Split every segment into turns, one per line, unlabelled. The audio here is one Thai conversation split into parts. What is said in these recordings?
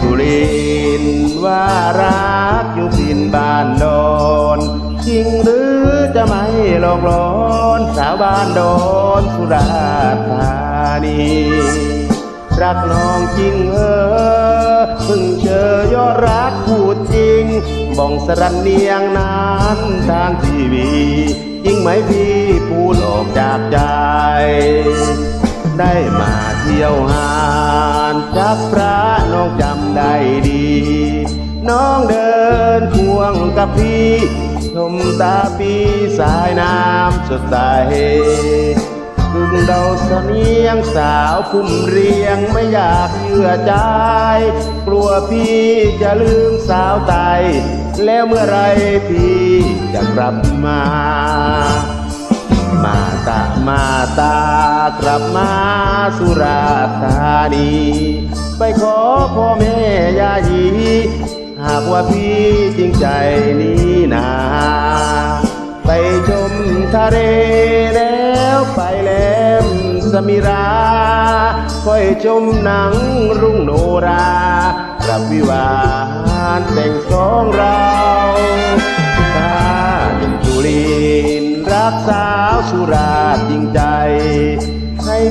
สุรินว่ารักอยู่สินบ้านโดนจริงหรือจะไม่หลอกหลอนสาวบ้านโดนสุราษฎร์ธานีรักน้องจริงเออเพิ่งเจอยอดรักพูดจริงบ้องสรันเนียงนั้นทางทีวีจริงไหมพี่พูดออกจากใจ ได้มาเที่ยวหานจับพระ น้องเดินควงกับพี่ชมตาปีสายน้ำสดใสกึ่งเดาเสนียงสาวพุ่มเรียงไม่อยากเชื่อใจ กลัวพี่จะลืมสาวไตแล้วเมื่อไรพี่จะกลับมา มาตามาตากลับมาสุราษฎร์ธานี ไปขอพ่อแม่ยายีากว่าพี่จริงใจนี้นาไปชมทะเลแล้วไปแหลมสมิรา ค่อยชมหนังรุ่งโนรากับวิวาห์แต่งสองเราตาหนุ่มจุลินรักสาวสุราจริงใจ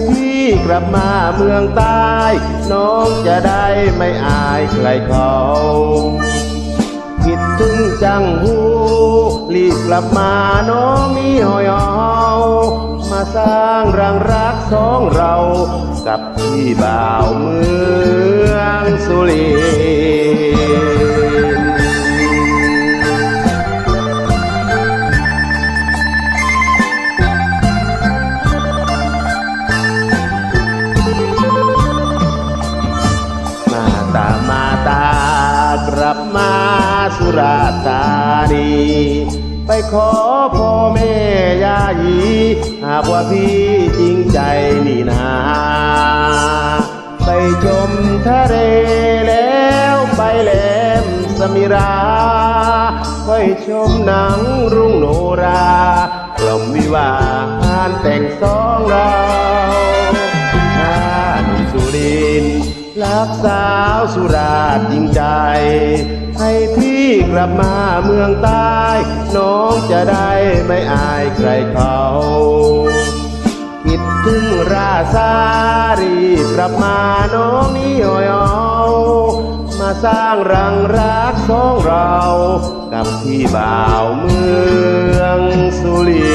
พี่กลับมาเมืองใต้น้องจะได้ไม่อายใครเขาคิดถึงจังหูรีบกลับมาน้องมีหอยเอามาสร้างรังรักสองเรา กับพี่บ่าวเมืองสุริน ลับมาสุราษฎร์ธานีไปขอพ่อแม่ยายีหากว่าพี่จริงใจนี่นา ไปชมทะเลแล้วไปแหลมสมิราค่อยชมหนังรุ่งโนรากล่อมวิวาห์แต่งสองเรา รักสาวสุราษฎร์จริงใจ ให้พี่กลับมาเมืองใต้ น้องจะได้ไม่อายใครเขาคิดถึงราซารีบกลับมาน้องนี้หอยเอามาสร้างรังรักสองเรา กับพี่บ่าวเมืองสุริน